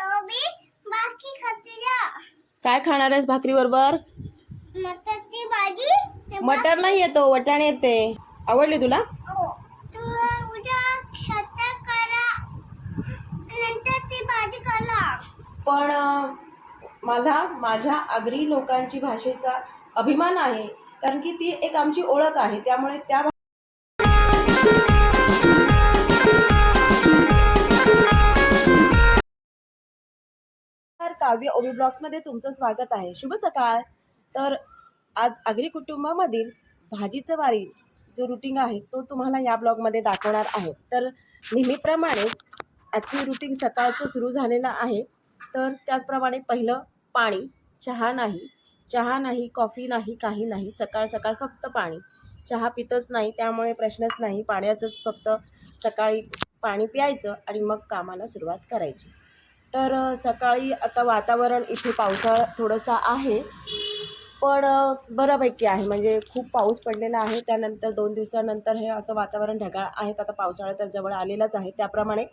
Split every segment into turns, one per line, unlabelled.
तो बी बाकी खाते जा
काय खाणार आहेस भाकरी बरोबर
मटारची भाजी
मटर नाही येतो वटाणे येते. आवडली तुला?
हो. तू उद्या खाता करा नंतर ती भाजी करा.
पण मला माझ्या आगरी लोकांची भाषेचा अभिमान आहे कारण की ती एक आमची ओळख आहे त्यामुळे त्या काव्य ओबी ब्लॉग्समध्ये तुमचं स्वागत आहे. शुभ सकाळ. तर आज आगरी कुटुंबामधील भाजीचं वारी जो रुटीन आहे तो तुम्हाला या ब्लॉगमध्ये दाखवणार आहे. तर नेहमीप्रमाणेच आजची रुटीन सकाळचं सुरू झालेलं आहे. तर त्याचप्रमाणे पहिलं पाणी चहा नाही. चहा नाही कॉफी नाही काही नाही. सकाळ सकाळ फक्त पाणी. चहा पितच नाही त्यामुळे प्रश्नच नाही. पाण्याचंच फक्त सकाळी पाणी प्यायचं आणि मग कामाला सुरुवात करायची. तर सकाळी आता वातावरण इथे पावसाळा थोडंसं आहे. पण बऱ्यापैकी आहे. म्हणजे खूप पाऊस पडलेला आहे. त्यानंतर दोन दिवसानंतर हे असं वातावरण ढगाळ आहे. आता पावसाळा तर जवळ आलेलाच आहे. त्याप्रमाणे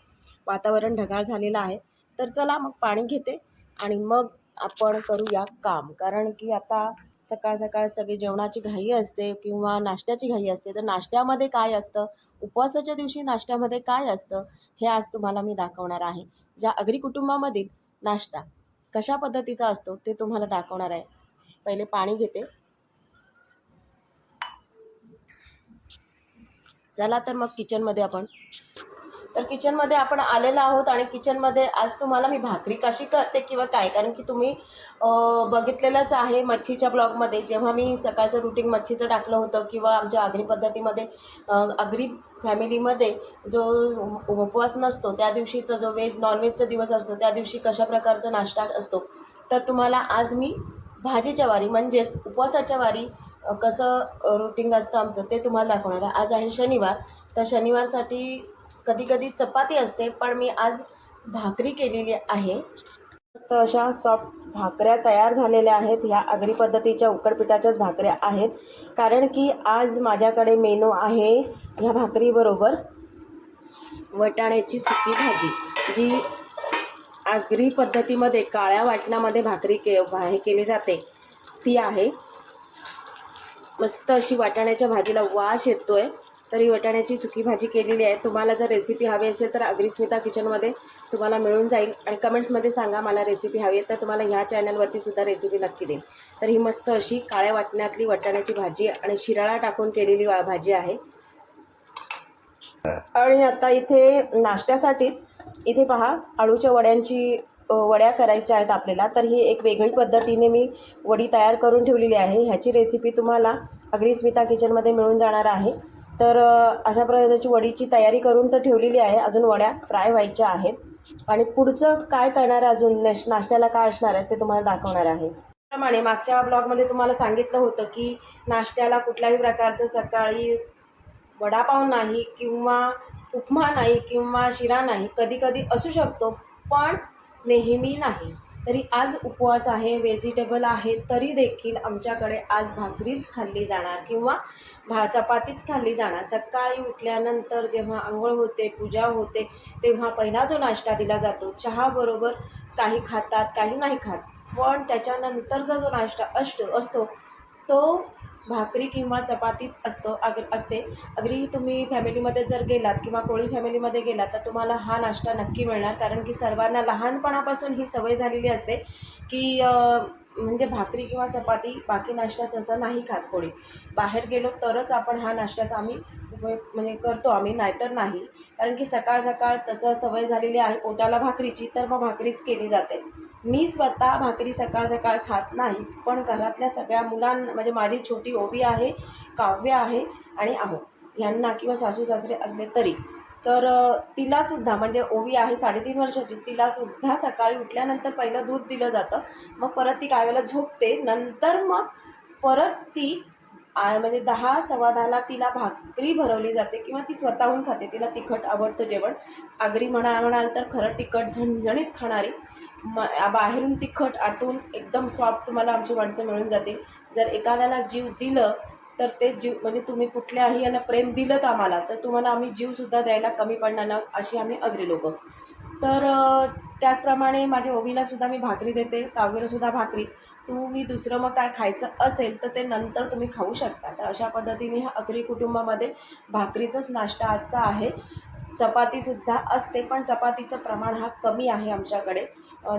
वातावरण ढगाळ झालेलं आहे. तर चला मग पाणी घेते आणि मग आपण करूया काम. कारण की आता सकाळ सकाळ सगळी जेवणाची घाई असते किंवा नाश्त्याची घाई असते. तर नाश्त्यामध्ये काय असतं? उपवासाच्या दिवशी नाश्त्यामध्ये काय असतं हे आज तुम्हाला मी दाखवणार आहे. ज्या अग्री कुटुंबामधील नाश्ता कशा पद्धतीचा असतो ते तुम्हाला दाखवणार आहे. पहिले पाणी घेते. चला तर मग किचनमध्ये आपण तर किचनमध्ये आपण आलेलो आहोत आणि किचनमध्ये आज तुम्हाला मी भाकरी कशी करते किंवा काय? कारण की तुम्ही बघितलेलंच आहे मच्छीच्या ब्लॉगमध्ये जेव्हा मी सकाळचं रुटीन मच्छीचं टाकलं होतं किंवा आमच्या आगरी पद्धतीमध्ये आगरी फॅमिलीमध्ये जो उपवास नसतो त्या दिवशीचा जो व्हेज नॉनव्हेजचा दिवस असतो त्या दिवशी कशा प्रकारचा नाश्ता असतो? तर तुम्हाला आज मी भाजीच्या वारी म्हणजेच उपवासाच्या वारी कसं रुटीन असतं आमचं ते तुम्हाला दाखवणार आहे. आज आहे शनिवार. तर शनिवारसाठी कधी कधी चपाती असते पण मी आज भाकरी केलेली आहे. मस्त अशा सॉफ्ट भाकऱ्या तयार झालेल्या आहेत. ह्या आगरी पद्धतीच्या उकडपिठाच्याच भाकऱ्या आहेत. कारण की आज माझ्याकडे मेनू आहे ह्या भाकरीबरोबर वटाण्याची सुकी भाजी जी आगरी पद्धतीमध्ये काळ्या वाटणामध्ये भाकरी के हे केली जाते. ती आहे. मस्त अशी वाटाण्याच्या भाजीला वास आहे तर ही वाटाण्याची सुकी भाजी केलेली आहे. तुम्हाला जर रेसिपी हवी असेल तर अग्रिस्मिता किचनमध्ये तुम्हाला मिळून जाईल. आणि कमेंट्समध्ये सांगा मला रेसिपी हवी आहे तर तुम्हाला ह्या चॅनलवरती सुद्धा रेसिपी नक्की देईन. तर ही मस्त अशी काळ्या वाटण्यातली वाटाण्याची भाजी आणि शिराळा टाकून केलेली वा- भाजी आहे. आणि आता इथे नाश्त्यासाठीच इथे पहा आळूच्या वड्यांची वड्या करायच्या आहेत आपल्याला. तर ही एक वेगळी पद्धतीने मी वडी तयार करून ठेवलेली आहे. ह्याची रेसिपी तुम्हाला अग्रिस्मिता किचनमध्ये मिळून जाणार आहे. तर अशा प्रकारची वडीची तयारी करून तर ठेवलेली आहे. अजून वड्या फ्राय व्हायच्या आहेत. आणि पुढचं काय करणार आहे अजून? नेश नाश्त्याला काय असणार आहे ते तुम्हाला दाखवणार आहे. त्याप्रमाणे मागच्या ब्लॉगमध्ये तुम्हाला सांगितलं होतं की नाश्त्याला कुठल्याही प्रकारचं सकाळी वडापाव नाही किंवा उपमा नाही किंवा शिरा नाही. कधी कधी असू शकतो पण नेहमी नाही. तरी आज उपवास आहे व्हेजिटेबल आहे तरी देखील आमच्याकडे आज भाकरीच खाल्ली जाणार किंवा भा चपातीच खाल्ली जाणार. सकाळी उठल्यानंतर जेव्हा आंघोळ होते पूजा होते तेव्हा पहिला जो नाश्ता दिला जातो चहाबरोबर काही खातात काही नाही खात. पण त्याच्यानंतरचा जो नाश्ता असतो असतो तो भाकरी किंवा चपातीच असतं अग असते. अगदी तुम्ही फॅमिलीमध्ये जर गेलात किंवा कोळी फॅमिलीमध्ये गेलात तर तुम्हाला हा नाश्ता नक्की मिळणार. कारण की सर्वांना लहानपणापासून ही सवय झालेली असते की म्हणजे भाकरी किंवा चपाती बाकी नाश्ता सहसा नाही खात कोणी बाहेर गेलो तरच आपण हा नाश्त्याचा आम्ही उपयोग म्हणजे करतो आम्ही नाहीतर नाही. कारण की सकाळ सकाळ तसं सवय झालेली आहे पोटाला भाकरीची तर मग भाकरीच केली जाते. मी स्वतः भाकरी सकाळ सकाळ खात नाही पण घरातल्या सगळ्या मुलांना म्हणजे माझी छोटी ओबी आहे काव्य आहे आणि आहो यांना किंवा सासू सासरे असले तरी. तर तिलासुद्धा म्हणजे ओवी आहे साडेतीन वर्षाची तिलासुद्धा सकाळी उठल्यानंतर पहिलं दूध दिलं जातं. मग परत ती काव्याला झोपते. नंतर मग परत ती म्हणजे दहा सव्वा दहाला तिला भाकरी भरवली जाते किंवा ती स्वतःहून खाते. तिला तिखट आवडतं जेवण. आगरी म्हणा म्हणाल तर खरं तिखट झणझणीत खाणारी. म बाहेरून तिखट आतून एकदम सॉफ्ट तुम्हाला आमची माणसं मिळून जातील. जर एखाद्याला जीव दिलं तर ते जीव म्हणजे तुम्ही कुठल्याही यांना प्रेम दिलं आम्हाला तर तुम्हाला आम्ही जीवसुद्धा द्यायला कमी पडणार ना अशी आम्ही अग्री लोक. तर त्याचप्रमाणे माझ्या ओबीलासुद्धा मी भाकरी देते काव्यलासुद्धा भाकरी. तुम्ही दुसरं मग काय खायचं असेल तर ते नंतर तुम्ही खाऊ शकता. तर अशा पद्धतीने ह्या अग्री कुटुंबामध्ये भाकरीचाच नाश्ता आजचा आहे. चपातीसुद्धा असते पण चपातीचं प्रमाण हा कमी आहे आमच्याकडे.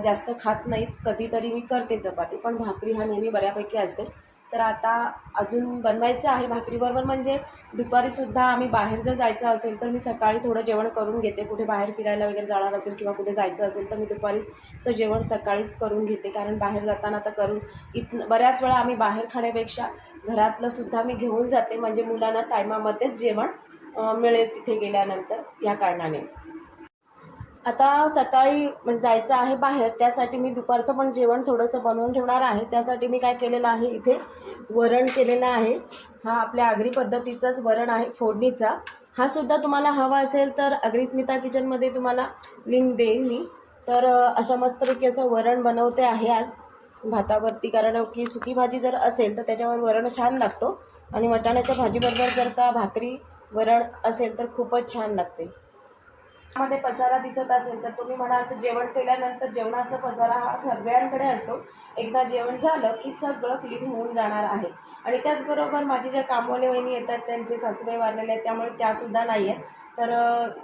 जास्त खात नाहीत कधीतरी मी करते चपाती पण भाकरी हा नेहमी बऱ्यापैकी असते. तर आता अजून बनवायचं आहे भाकरीबरोबर म्हणजे दुपारीसुद्धा आम्ही बाहेर जर जायचं असेल तर मी सकाळी थोडं जेवण करून घेते. कुठे बाहेर फिरायला वगैरे जाणार असेल किंवा कुठे जायचं असेल तर मी दुपारीचं जेवण सकाळीच करून घेते. कारण बाहेर जाताना तर करून इथं बऱ्याच वेळा आम्ही बाहेर खाण्यापेक्षा घरातलंसुद्धा मी घेऊन जाते. म्हणजे मुलांना टायमामध्येच जेवण मिळेल तिथे गेल्यानंतर या कारणाने. आता सकाळी म्हणजे जायचं आहे बाहेर त्यासाठी मी दुपारचं पण जेवण थोडंसं बनवून ठेवणार आहे. त्यासाठी मी काय केलेलं आहे इथे? वरण केलेलं आहे. हा आपल्या आगरी पद्धतीचाच वरण आहे फोडणीचा. हा सुद्धा तुम्हाला हवा असेल तर अग्रिस्मिता किचनमध्ये तुम्हाला लिंक देईन मी. तर अशा मस्तपैकी असं वरण बनवते आहे आज. भातावरती कारण की सुकी भाजी जर असेल तर त्याच्यावर वरण छान लागतो. आणि वाटाण्याच्या भाजीबरोबर जर का भाकरी वरण असेल तर खूपच छान लागते. मध्ये पसारा दिसत असेल तर तुम्ही म्हणाल तर जेवण केल्यानंतर जेवणाचा पसारा हा सगळ्यांकडे असतो. एकदा जेवण झालं की सगळं क्लीन होऊन जाणार आहे. आणि त्याचबरोबर माझी ज्या कामवाले वहिनी येतात त्यांचे सासूबाई वारलेले आहेत त्यामुळे त्यासुद्धा नाही आहेत. तर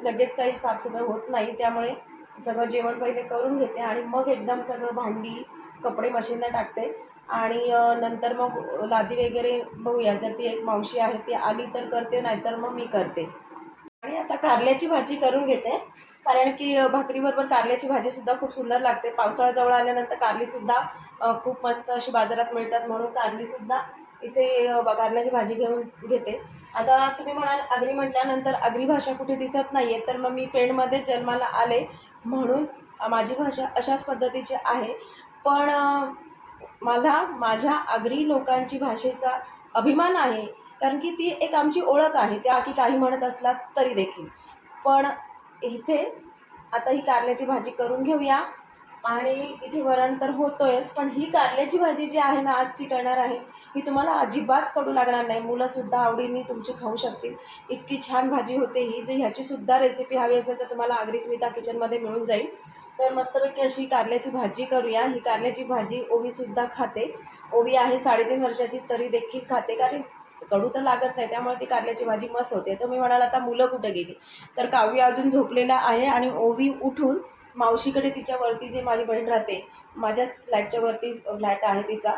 लगेच काही साफसफाई होत नाही. त्यामुळे सगळं जेवण पहिले करून घेते आणि मग एकदम सगळं भांडी कपडे मशीनला टाकते. आणि नंतर मग लादी वगैरे बघूया. जर ती एक मावशी आहे ती आली तर करते नाहीतर मग मी करते. आणि आता कारल्याची भाजी करून घेते. कारण की भाकरीबरोबर कारल्याची भाजीसुद्धा खूप सुंदर लागते. पावसाळ्याजवळ आल्यानंतर कारलीसुद्धा खूप मस्त अशी बाजारात मिळतात म्हणून कारलीसुद्धा इथे कारल्याची भाजी घेऊन घेते. आता तुम्ही म्हणाल आगरी म्हटल्यानंतर आगरी भाषा कुठे दिसत नाही आहे तर मग मी पेणमध्ये जन्माला आले म्हणून माझी भाषा अशाच पद्धतीची आहे. पण मला माझ्या आगरी लोकांची भाषेचा अभिमान आहे. कारण की ती एक आमची ओळख आहे. त्या की काही म्हणत असलात तरी देखील. पण इथे आता ही कारल्याची भाजी करून घेऊया. आणि इथे वरण तर होतोयच पण ही कारल्याची भाजी जी आहे ना आजची करणार आहे ही तुम्हाला अजिबात कडू लागणार नाही. मुलंसुद्धा आवडीने तुमची खाऊ शकतील. इतकी छान भाजी होते ही जी ह्याचीसुद्धा रेसिपी हवी असेल तर तुम्हाला आगरी स्मिता किचनमध्ये मिळून जाईल. तर मस्तपैकी अशी कारल्याची भाजी करूया. ही कारल्याची भाजी ओवीसुद्धा खाते. ओवी आहे साडेतीन वर्षाची तरी देखील खाते. कारण कडू तर लागत नाही त्यामुळे ती कारल्याची भाजी मस्त होते. तर मी म्हणाल आता मुलं कुठं गेली? तर काव्य अजून झोपलेला आहे आणि ओवी उठून मावशीकडे तिच्यावरती जे माझी बहीण राहते माझ्याच फ्लॅटच्या वरती फ्लॅट आहे तिचा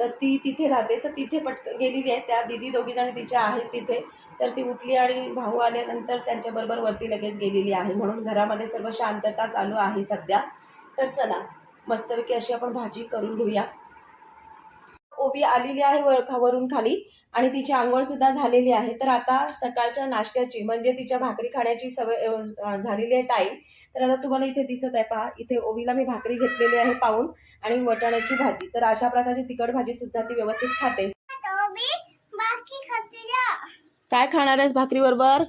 तर ती तिथे राहते. तर तिथे पटक गेलेली आहे. त्या दिदी दोघीजणी तिच्या आहेत तिथे. तर ती उठली आणि भाऊ आल्यानंतर त्यांच्याबरोबर वरती लगेच गेलेली आहे. म्हणून घरामध्ये सर्व शांतता चालू आहे सध्या. तर चला मस्तपैकी अशी आपण भाजी करून घेऊया. ओबी आलेली आहे वर खा- वरून खाली आणि तिची आंघोळ सुद्धा झालेली आहे. तर आता सकाळच्या नाश्त्याची म्हणजे तिच्या भाकरी खाण्याची सवय झालेली आहे टाईम तर आता तुम्हाला इथे दिसत आहे पहा इथे ओवीला मी भाकरी घेतलेली आहे पाहून आणि वटाण्याची भाजी. तर अशा प्रकारची तिखट भाजी सुद्धा ती व्यवस्थित खाते. काय खाणार आहेस भाकरी बरोबर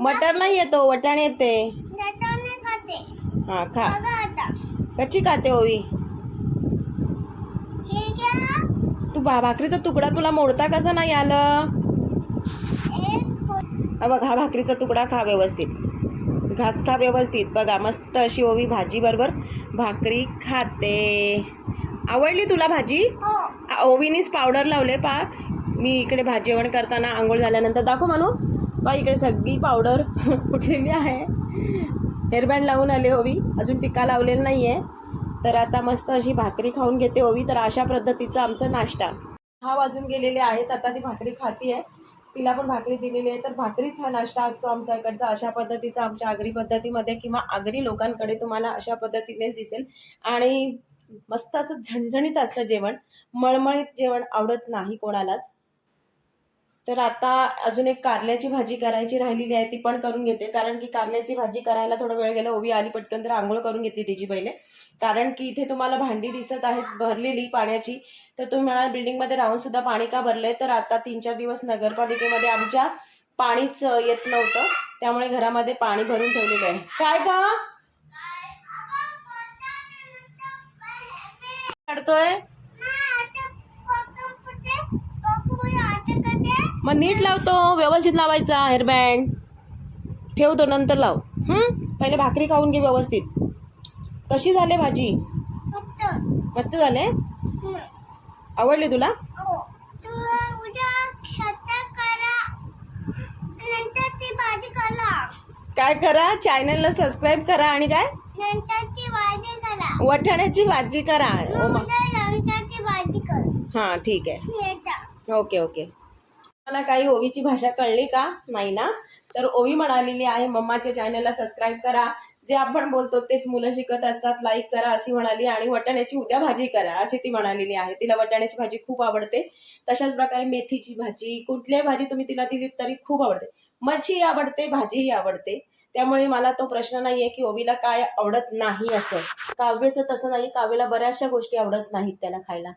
मटर नाही येतो वटाणे येते. हा खा. कशी खाते ओवी
हे घ्या
तू भा भाकरीचा तुकडा तुला मोडता कसं नाही आलं? हा बघ हा भाकरीचा तुकडा खा व्यवस्थित. घास खा व्यवस्थित. बघा मस्त अशी ओवी भाजी बरोबर भाकरी खाते. आवडली तुला भाजी?
हो.
ओवीनीच पावडर लावले पा. मी इकडे भाजी जेवण करताना आंघोळ झाल्यानंतर दाखव म्हणू पा इकडे सगळी पावडर फुटलेली आहे? हेअरबँड लावून आले ओवी. अजून टिक्का लावलेला नाही आहे तर आता मस्त अशी भाकरी खाऊन घेते ओवी. तर अशा पद्धतीचा आमचा नाश्ता. हा वाजून गेलेले आहेत आता ती भाकरी खाती आहे तिला पण भाकरी दिलेली आहे. तर भाकरीच हा नाश्ता असतो आमच्या इकडचा. अशा पद्धतीचा आमच्या आगरी पद्धतीमध्ये किंवा आगरी लोकांकडे तुम्हाला अशा पद्धतीनेच दिसेल. आणि मस्त असं झणझणीत असतं जेवण. मळमळीत जेवण आवडत नाही कोणालाच. तर आता अजून एक कारल्याची भाजी करायची राहिलेली आहे ती पण करून घेते कारण की कारल्याची भाजी करायला थोडा वेळ गेला ओवी आली पटकन तर आंघोळ करून घेतली तिची पहिले कारण की इथे तुम्हाला भांडी दिसत आहेत भरलेली पाण्याची तर तुम्ही म्हणाल बिल्डिंगमध्ये राहून सुद्धा पाणी का भरलंय तर आता तीन चार दिवस नगरपालिकेमध्ये आमच्या पाणीच येत नव्हतं त्यामुळे घरामध्ये पाणी भरून ठेवलेलं आहे काय का काढतोय मग नीट लावतो व्यवस्थित लावायचा हेअरबँड ठेवतो नंतर लाव? पहिले भाकरी खाऊन घे व्यवस्थित. कशी झाले भाजी? मस्त झाले. आवडली तुला?
हो. तू उद्या स्वतः करा नंतर ती भाजी करा.
काय करा? चॅनलला सबस्क्राईब करा आणि काय?
भाजी करा.
वठाण्याची भाजी करा. हां ठीक आहे. Okay okay. मला काही ओवीची भाषा कळली का? नाही ना? तर ओवी म्हणालेली आहे मम्माच्या चॅनलला सबस्क्राईब करा. जे आपण बोलतो तेच मुलं शिकत असतात लाईक करा अशी म्हणाली आणि वटाण्याची उद्या भाजी करा अशी ती म्हणालेली आहे. तिला वटाण्याची भाजी खूप आवडते. तशाच प्रकारे मेथीची भाजी कुठल्याही भाजी तुम्ही तिला दिलीत तरी खूप आवडते. मच्छी आवडते भाजीही आवडते. त्यामुळे मला तो प्रश्न नाहीये की ओवीला काय आवडत नाही असं. काव्याचं तसं नाही काव्याला बऱ्याचशा गोष्टी आवडत नाहीत त्याला खायला.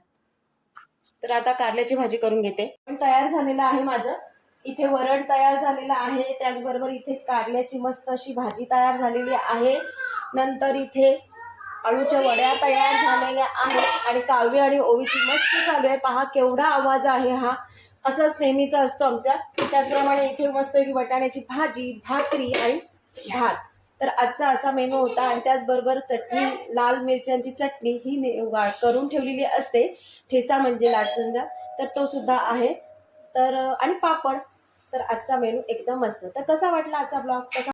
तर आता कारल्याची भाजी करून घेते. पण तयार झालेलं आहे माझं. इथे वरण तयार झालेलं आहे. त्याचबरोबर इथे कारल्याची मस्त अशी भाजी तयार झालेली आहे. नंतर इथे अळूच्या वड्या तयार झालेल्या आहेत आणि काव्य आणि ओवीची मस्त चालू आहे. पहा केवढा आवाज आहे हा. असंच नेहमीचा असतो आमच्या त्याचप्रमाणे इथे मस्त की वटाण्याची भाजी भाकरी आणि भात. तर आजचा असा मेनू होता आणि त्याचबरोबर चटणी लाल मिरच्यांची चटणी ही ने वा करून ठेवलेली असते. ठेसा म्हणजे लाटणीला तर तो सुद्धा आहे. तर आणि पापड. तर आजचा मेनू एकदम मस्त. तर कसा वाटला आजचा ब्लॉग? कसा